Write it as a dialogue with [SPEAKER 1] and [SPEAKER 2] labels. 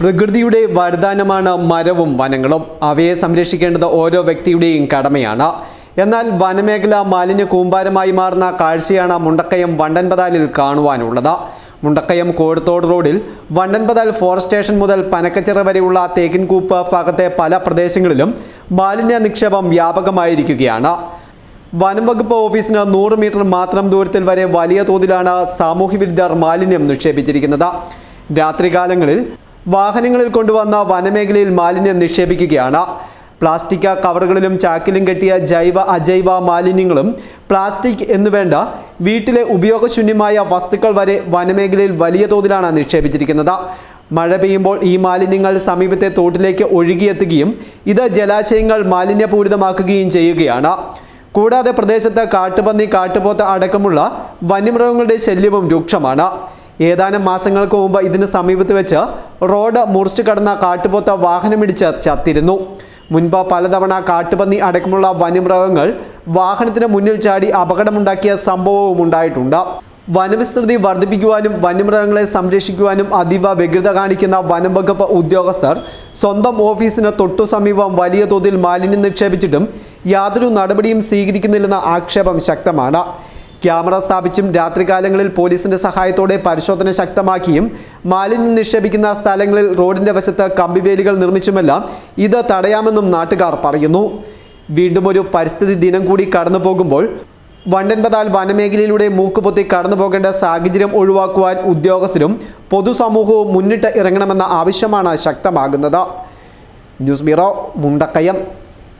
[SPEAKER 1] പ്രകൃതിയുടെ വരദാനമാണ് മരവും വനങ്ങളും. അവയെ സംരക്ഷിക്കേണ്ടത് ഓരോ വ്യക്തിയുടെയും കടമയാണ്. എന്നാൽ വനമേഖല മാലിന്യ കൂമ്പാരമായി മാറുന്ന കാഴ്ചയാണ് മുണ്ടക്കയം വണ്ടൻപതാലിൽ കാണുവാനുള്ളത്. മുണ്ടക്കയം കോഴത്തോട് റോഡിൽ വണ്ടൻപതാൽ ഫോറസ്റ്റ് സ്റ്റേഷൻ മുതൽ പനക്കച്ചിറ വരെയുള്ള തേക്കിൻകൂപ്പ് ഭാഗത്തെ പല പ്രദേശങ്ങളിലും മാലിന്യ നിക്ഷേപം വ്യാപകമായിരിക്കുകയാണ്. വനം വകുപ്പ് ഓഫീസിന് നൂറ് മീറ്റർ മാത്രം ദൂരത്തിൽ വരെ വലിയ തോതിലാണ് സാമൂഹ്യവിരുദ്ധർ മാലിന്യം നിക്ഷേപിച്ചിരിക്കുന്നത്. രാത്രികാലങ്ങളിൽ വാഹനങ്ങളിൽ കൊണ്ടുവന്ന വനമേഖലയിൽ മാലിന്യം നിക്ഷേപിക്കുകയാണ്. പ്ലാസ്റ്റിക് കവറുകളിലും ചാക്കിലും കെട്ടിയ ജൈവ അജൈവ മാലിന്യങ്ങളും പ്ലാസ്റ്റിക് എന്നുവേണ്ട വീട്ടിലെ ഉപയോഗശൂന്യമായ വസ്തുക്കൾ വരെ വനമേഖലയിൽ വലിയ തോതിലാണ് നിക്ഷേപിച്ചിരിക്കുന്നത്. മഴ പെയ്യുമ്പോൾ ഈ മാലിന്യങ്ങൾ സമീപത്തെ തോട്ടിലേക്ക് ഒഴുകിയെത്തുകയും ഇത് ജലാശയങ്ങൾ മാലിന്യപൂരിതമാക്കുകയും ചെയ്യുകയാണ്. കൂടാതെ പ്രദേശത്ത് കാട്ടുപന്നി കാട്ടുപോത്ത് അടക്കമുള്ള വന്യമൃഗങ്ങളുടെ ശല്യവും രൂക്ഷമാണ്. ഏതാനും മാസങ്ങൾക്ക് മുമ്പ് ഇതിന് സമീപത്ത് വെച്ച് റോഡ് മുറിച്ചു കടന്ന കാട്ടുപോത്ത വാഹനമിടിച്ച് ചത്തിരുന്നു. മുൻപ് പലതവണ കാട്ടുപന്നി അടക്കമുള്ള വന്യമൃഗങ്ങൾ വാഹനത്തിന് മുന്നിൽ ചാടി അപകടമുണ്ടാക്കിയ സംഭവവും ഉണ്ടായിട്ടുണ്ട്. വനവിസ്തൃതി വർദ്ധിപ്പിക്കുവാനും വന്യമൃഗങ്ങളെ സംരക്ഷിക്കുവാനും അതീവ വ്യഗ്രത കാണിക്കുന്ന വനം വകുപ്പ് ഉദ്യോഗസ്ഥർ സ്വന്തം ഓഫീസിന് തൊട്ടു സമീപം വലിയ തോതിൽ മാലിന്യം നിക്ഷേപിച്ചിട്ടും യാതൊരു നടപടിയും സ്വീകരിക്കുന്നില്ലെന്ന ആക്ഷേപം ശക്തമാണ്. ക്യാമറ സ്ഥാപിച്ചും രാത്രികാലങ്ങളിൽ പോലീസിന്റെ സഹായത്തോടെ പരിശോധന ശക്തമാക്കിയും മാലിന്യം നിക്ഷേപിക്കുന്ന സ്ഥലങ്ങളിൽ റോഡിന്റെ വശത്ത് കമ്പിവേലികൾ നിർമ്മിച്ചുമെല്ലാം ഇത് തടയാമെന്നും നാട്ടുകാർ പറയുന്നു. വീണ്ടും ഒരു പരിസ്ഥിതി ദിനം കൂടി കടന്നു പോകുമ്പോൾ വണ്ടൻപതാൽ വനമേഖലയിലൂടെ മൂക്കുപൊത്തി കടന്നു പോകേണ്ട സാഹചര്യം ഒഴിവാക്കുവാൻ ഉദ്യോഗസ്ഥരും പൊതുസമൂഹവും മുന്നിട്ട് ഇറങ്ങണമെന്ന ആവശ്യമാണ് ശക്തമാകുന്നത്. News bureau Mundakkayam.